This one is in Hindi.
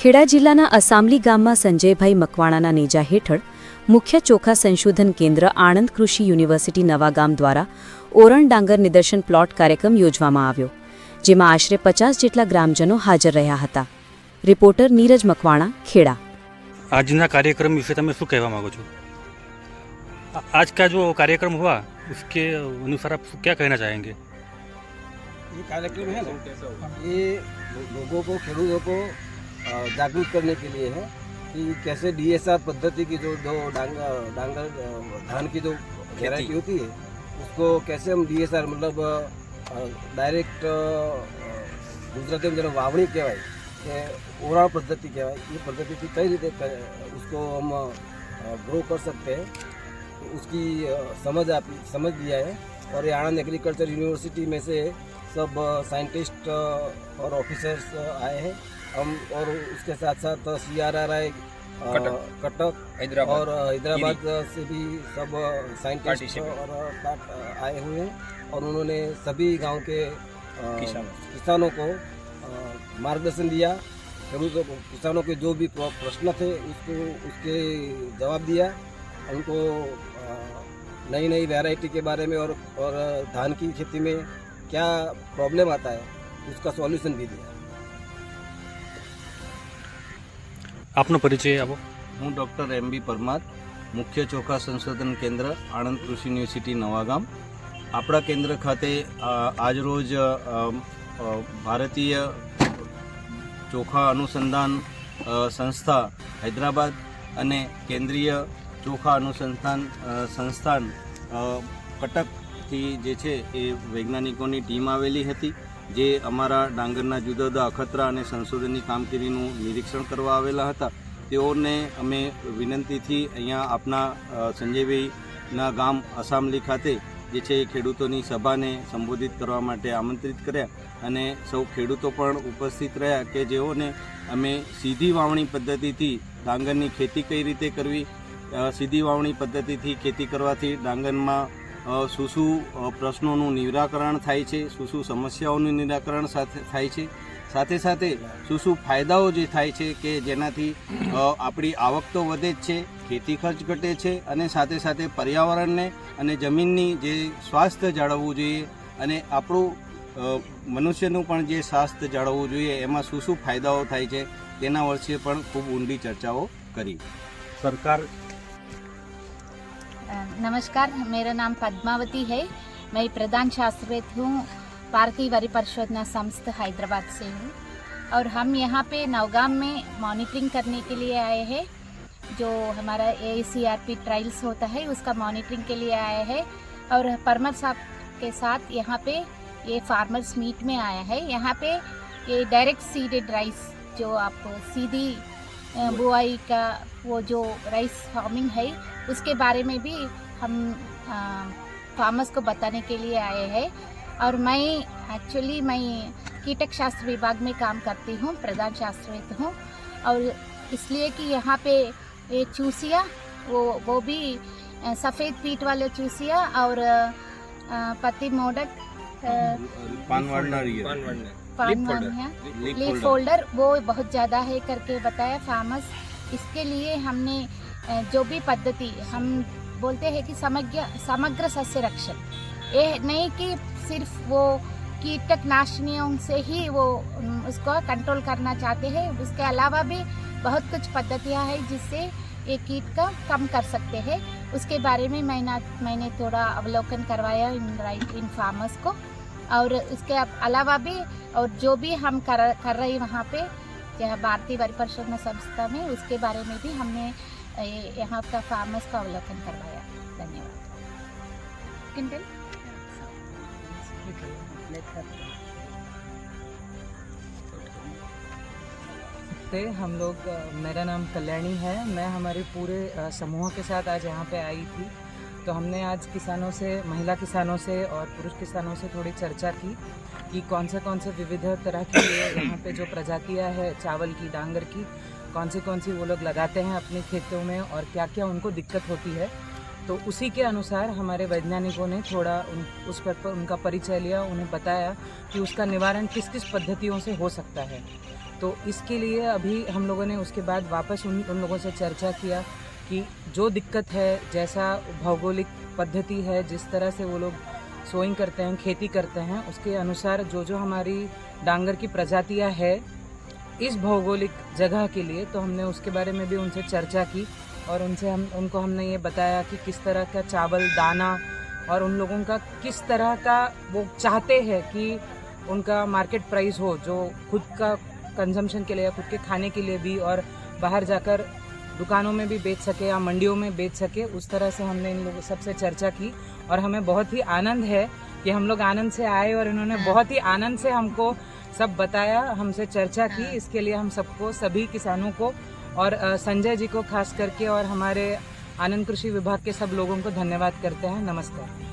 ખેડા જિલ્લાના અસામલી ગામમાં સંજયભાઈ મકવાણાના નેજા હેઠળ મુખ્ય ચોખા સંશોધન કેન્દ્ર આણંદ કૃષિ યુનિવર્સિટી નવાગામ દ્વારા ઓરણ ડાંગર નિદર્શન પ્લોટ કાર્યક્રમ યોજવામાં આવ્યો જેમાં આશરે પચાસ જેટલા ગ્રામજનો હાજર રહ્યા હતા. રિપોર્ટર નીરજ મકવાણા ખેડા. આજના કાર્યક્રમ વિશે તમે શું કહેવા માંગો છો? आज જો કાર્યક્રમ कार्यक्रम हुआ उसके अनुसार आप क्या कहना चाहेंगे ये कार्यक्रम है ना ये लोगों को ખેડૂતો को जागरूक करने के लिए है कि कैसे डीएसआर पद्धति की जो दो डांगर डांगर अ, धान की जो वेराइटी होती है उसको कैसे हम डीएसआर मतलब ડાયરેક્ટ ગુજરાતીમાં જેને વાવણી કહેવાય કે ઓરાણ પદ્ધતિ કહેવાય એ પદ્ધતિથી કઈ રીતે ક- उसको हम ग्रो कर सकते हैं तो उसकी अ, समझ आप समझ लिया है और ये आनंद एग्रीकल्चर यूनिवर्सिटी में से सब साइंटिस्ट और ऑफिसर्स आए हैं हम और उसके साथ साथ C R R I Cuttack. Hyderabad. और हैदराबाद से भी सब साइंटिस्ट और आए हुए हैं और उन्होंने सभी गाँव के किसानों। किसानों को मार्गदर्शन दिया खेडूतों को किसानों के जो भी प्रश्न थे उसको उसके जवाब दिया उनको नई नई वैरायटी के बारे में और और धान की खेती में क्या प्रॉब्लम आता है उसका सॉल्यूशन भी दिया। આપનો પરિચય આપો. હું ડૉક્ટર એમ બી પરમાર, મુખ્ય ચોખા સંશોધન કેન્દ્ર, આણંદ કૃષિ યુનિવર્સિટી, નવાગામ. આપણા કેન્દ્ર ખાતે આજરોજ ભારતીય ચોખા અનુસંધાન સંસ્થા હૈદરાબાદ અને કેન્દ્રીય ચોખા અનુસંધાન સંસ્થાન કટકથી જે છે એ વૈજ્ઞાનિકોની ટીમ આવેલી હતી. જે અમારા ડાંગરના જુદા જુદા અખતરા અને સંશોધનની કામગીરીનું નિરીક્ષણ કરવા આવેલા હતા, તેઓને અમે વિનંતીથી અહીંયા આપના સંજયભાઈના ગામ અસામલી ખાતે જે છે એ ખેડૂતોની સભાને સંબોધિત કરવા માટે આમંત્રિત કર્યા અને સૌ ખેડૂતો પણ ઉપસ્થિત રહ્યા કે જેઓને અમે સીધી વાવણી પદ્ધતિથી ડાંગરની ખેતી કઈ રીતે કરવી સીધી વાવણી પદ્ધતિથી ખેતી કરવાથી ડાંગરમાં શું શું પ્રશ્નોનું નિરાકરણ થાય છે, શું શું સમસ્યાઓનું નિરાકરણ સાથે થાય છે. સાથે સાથે શું શું ફાયદાઓ જે થાય છે કે જેનાથી આપણી આવક તો વધે જ છે, ખેતી ખર્ચ ઘટે છે અને સાથે સાથે પર્યાવરણને અને જમીનની જે સ્વાસ્થ્ય જાળવવું જોઈએ અને આપણું મનુષ્યનું પણ જે સ્વાસ્થ્ય જાળવવું જોઈએ એમાં શું શું ફાયદાઓ થાય છે તેના વર્ષે પણ ખૂબ ઊંડી ચર્ચાઓ કરી. સરકાર नमस्कार, मेरा नाम पद्मावती है। मैं प्रधान शास्त्रवेद हूँ भारतीय वरी परिशोधना संस्था हैदराबाद से हूँ। और हम यहाँ पे नवगाम में मॉनिटरिंग करने के लिए आए हैं, जो हमारा A C R P trials होता है, उसका मॉनिटरिंग के लिए आया है। और परमर साहब के साथ यहाँ पे ये फार्मर्स मीट में आया है। यहाँ पे ये डायरेक्ट सीडेड राइस जो आपको सीधी बुआई का वो जो राइस फ़ार्मिंग है, उसके बारे में भी हम फार्मर्स को बताने के लिए आए हैं। और मैं एक्चुअली मैं कीटक शास्त्र विभाग में काम करती हूँ, प्रधान शास्त्रवेद हूँ। और इसलिए कि यहाँ पे ये चूसिया, वो वो भी सफ़ेद पीठ वाले चूसिया और पत्ती मोडक पान लीफ फोल्डर वो बहुत ज़्यादा है करके बताया फार्मस इसके लिए हमने जो भी पद्धति हम बोलते हैं कि समग्र समग्र सस्य रक्षण ये नहीं कि सिर्फ़ वो कीटनाशनियों से ही वो उसको कंट्रोल करना चाहते हैं। उसके अलावा भी बहुत कुछ पद्धतियाँ हैं जिससे ये कीट का कम कर सकते हैं। उसके बारे में मैंने मैंने थोड़ा अवलोकन करवाया इन इन फार्मर्स को। और उसके अलावा भी, और जो भी हम कर कर रहे वहाँ पे जहाँ भारतीय परिशोधना संस्था में, उसके बारे में भी हमने यहाँ का फार्मर्स का अवलोकन करवाया। धन्यवाद। किंटल नमस्ते हम लोग मेरा नाम कल्याणी है। मैं हमारे पूरे समूह के साथ आज यहाँ पे आई थी। तो हमने आज किसानों से महिला किसानों से और पुरुष किसानों से थोड़ी चर्चा की कि कौन से कौन से विविध तरह की यहाँ पे जो प्रजातियाँ है चावल की डांगर की कौन सी कौन सी वो लोग लगाते हैं अपने खेतों में और क्या क्या उनको दिक्कत होती है। तो उसी के अनुसार हमारे वैज्ञानिकों ने थोड़ा उन, उस पर, पर उनका परिचय लिया उन्हें बताया कि उसका निवारण किस किस पद्धतियों से हो सकता है। तो इसके लिए अभी हम लोगों ने उसके बाद वापस उन उन लोगों से चर्चा किया कि जो दिक्कत है, जैसा भौगोलिक पद्धति है, जिस तरह से वो लोग सोइंग करते हैं, खेती करते हैं, उसके अनुसार जो जो हमारी डांगर की प्रजातियाँ है, इस भौगोलिक जगह के लिए तो हमने उसके बारे में भी उनसे चर्चा की और उनसे हम, उनको हमने ये बताया कि किस तरह का चावल, दाना और उन लोगों का किस तरह का वो चाहते हैं कि उनका मार्केट प्राइस हो, जो खुद का कंजम्पशन के लिए या खुद के खाने के लिए भी और बाहर जाकर दुकानों में भी बेच सके या मंडियों में बेच सके उस तरह से हमने इन लोगों सबसे चर्चा की और हमें बहुत ही आनंद है कि हम लोग आनंद से आए और इन्होंने बहुत ही आनंद से हमको सब बताया हमसे चर्चा की। इसके लिए हम सबको सभी किसानों को और संजय जी को खास करके और हमारे आनंद कृषि विभाग के सब लोगों को धन्यवाद करते हैं। नमस्कार।